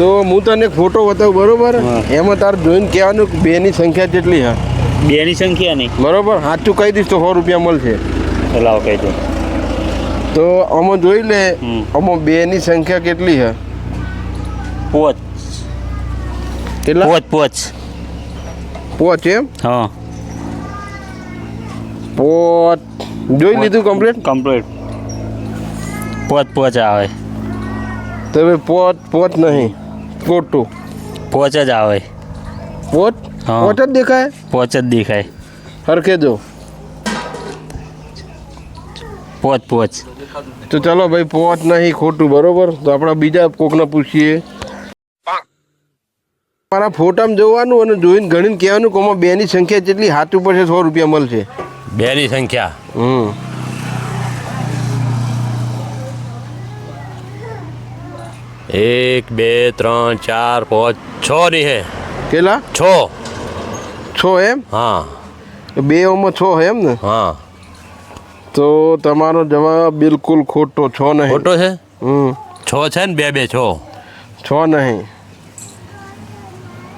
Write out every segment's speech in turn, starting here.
તો હું તને એક ફોટો બતાવું બરોબર? એમાં તાર જોઈને કહેવાનું બે બેની સંખ્યા કેટલી હા? બેની સંખ્યા નહીં. બરોબર? સાચું કહી દઈશ તો સો રૂપિયા મળશે. લાવો કહી દો તો આમાં જોઈ લે હમ. બે બેની સંખ્યા કેટલી છે પોચ. કેટલા? પોચ પોચ. પોચ એમ? હા. પોચ. જોઈ લીધું કમ્પ્લીટ કમ્પ્લીટ પોચ પોચ આવે. તો હવે પોચ પોચ નહીં. ખોટું પોચ જ આવે. પોચ. પોચ જ દેખાય? પોચ જ દેખાય. હરખે જો પોચ પોચ. તો ચલો ભાઈ પોચ નહીં ખોટું બરોબર? તો આપણે બીજા કોકને પૂછીએ. મારા ફોટામાં જોવાનું અને જોઈને ગણીને કહેવાનું કે આમાં બેની સંખ્યા જેટલી હાથ ઉપર છે સો રૂપિયા મળશે. બેની સંખ્યા? હમ. એક બે ત્રણ ચાર પાંચ છ ની હે. કેટલા? છ. છ એમ? હા. બે ઓમાં છ એમ ને? હા. તો તમારો જવાબ બિલકુલ ખોટો છ નહીં. ખોટો છે? હમ. છ છે ને બે બે છ. છ નહીં.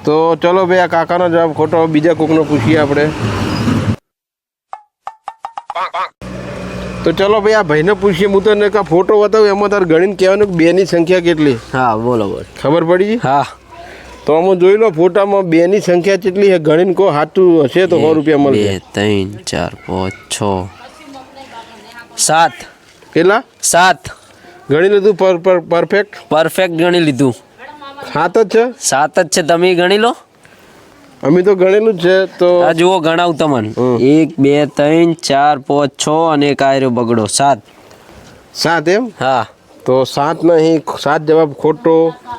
તો ચલો ભાઈ આ કાકાનો જવાબ ખોટો બીજા કોકનો પૂછીએ આપણે. તો ચલો ભાઈ આ ભાઈને પૂછીએ. હું તને કા ફોટો બતાવું એમાં તાર ગણીને કહેવાનું કે બેની સંખ્યા કેટલી? હા બોલો બોલો. ખબર પડી હા. તો આમાં જોઈ લો ફોટામાં બેની સંખ્યા કેટલી છે. ગણીને કહો સાચું હશે તો સો રૂપિયા મળે બે ત્રણ ચાર પાંચ છ સાત. કેટલા? સાત. ગણી લીધું પર પર પરફેક્ટ પરફેક્ટ ગણી લીધું. સાત જ છે? સાત જ છે. તમે ગણી લો. અમે તો ગણેલું જ છે તો આ જુઓ ગણાવું તમને. હમ. એક બે ત્રણ ચાર પાંચ છ અને એક આયરો બગડો. સાત. સાત એમ? હા. તો સાત નહીં સાત જવાબ ખોટો.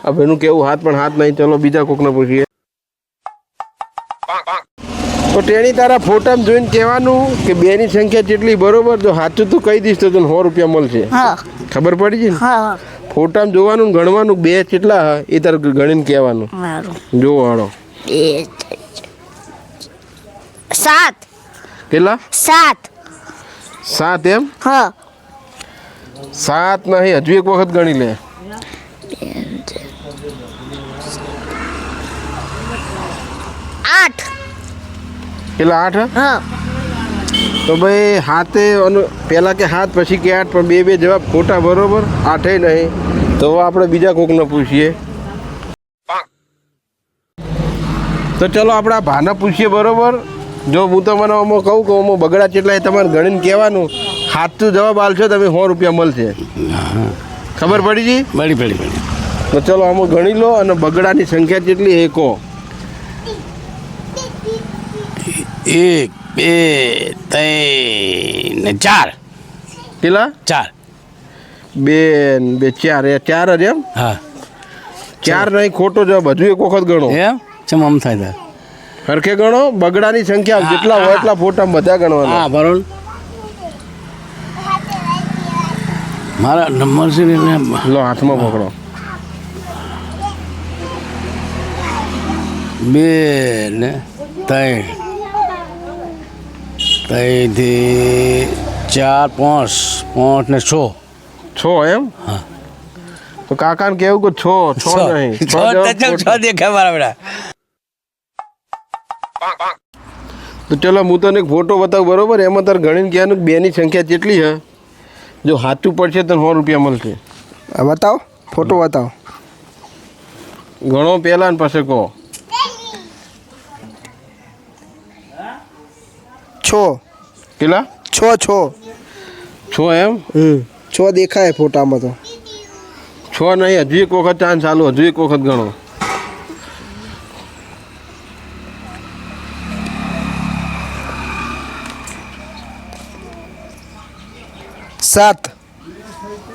આ ભાઈનું કેવું? હાથ પણ હાથ નહીં. ચલો બીજા કોકને પૂછીએ. તો તેણી તારા ફોટામાં જોઈને કહેવાનું કે બેની સંખ્યા જેટલી બરોબર જો સાચું તું કહી દઈશ તો તને સો રૂપિયા મળશે. ખબર પડી છે ને? ફોટામાં જોવાનું ગણવાનું બે કેટલા એ તારે ગણીને કહેવાનું. જો હાડો બે સાત. કેટલા? સાત. સાત એમ? હા. સાત નહીં હજુ એક વખત ગણી લે. આઠ. કેટલા આઠ હા? તો ભાઈ હાથે અનુ- પહેલા કે હાથ પછી કે આઠ પણ બે બે જવાબ ખોટા બરોબર? આઠે નહીં. તો આપણે બીજા કોકને પૂછીએ. તો ચલો આપણે આ ભાને પૂછીએ બરોબર? જો હું તમને આમાં કહું કે આમાં બગડા ચેટલા એ તમારે ગણીને કહેવાનું સાચું જવાબ આલશો તમે સો રૂપિયા મળશે. ખબર પડી જી? પડી પડી પડી. તો ચલો આમાં ગણી લો અને બગડાની સંખ્યા કેટલી એ કહો. એક બે ત્રણ ને ચાર. કેટલા? ચાર. બે ને બે ચાર. એ ચાર જ એમ? હા. ચાર નહીં ખોટો જવાબ. હજુ એક વખત ગણો. એમ? ચમ આમ થાય તા સરખે ગણો બગડાની સંખ્યા જેટલા હોય એટલા ફોટા બધા ગણવાના. હા બરોબર મારા નંબર છે ને લો હાથમાં પકડો. બે ને ત્રણ. ત્રણથી ચાર પાંચ. પાંચ ને છ. છ એમ? હા. તો કાકાને કેવું કે છ છ નહીં. છ દેખાય મારા બેટા. તો ચલો હું તને એક ફોટો બતાવું બરોબર? એમાં તારે ગણીને કહેવાનું બેની સંખ્યા કેટલી છે? જો સાચું પડશે તો સો રૂપિયા મળશે. બતાવો ફોટો બતાવો. ઘણો પહેલા ને પછી કહો. છો. કેટલા? છો છો. છો એમ? હમ છો દેખાય ફોટામાં તો. છો નહીં હજુ એક વખત ચાન્સ ચાલુ હજુ એક વખત ગણો. સાત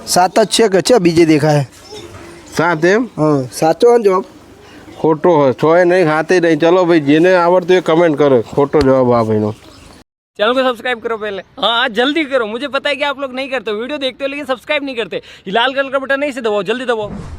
સાત જ છે કે છે બીજે દેખાય સાત એમ હા સાચો ને જવાબ ખોટો હોય છ એ નહીં હાથે નહીં ચલો ભાઈ જેને આવડતું એ કમેન્ટ કરો ખોટો જવાબ આ ભાઈનો चैनल को सब्सक्राइब करो पहले हाँ हाँ जल्दी करो मुझे पता है कि आप लोग नहीं करते वीडियो देखते हो लेकिन सब्सक्राइब नहीं करते ये लाल कलर का बटन नहीं से दबाओ जल्दी दबाओ जल्दी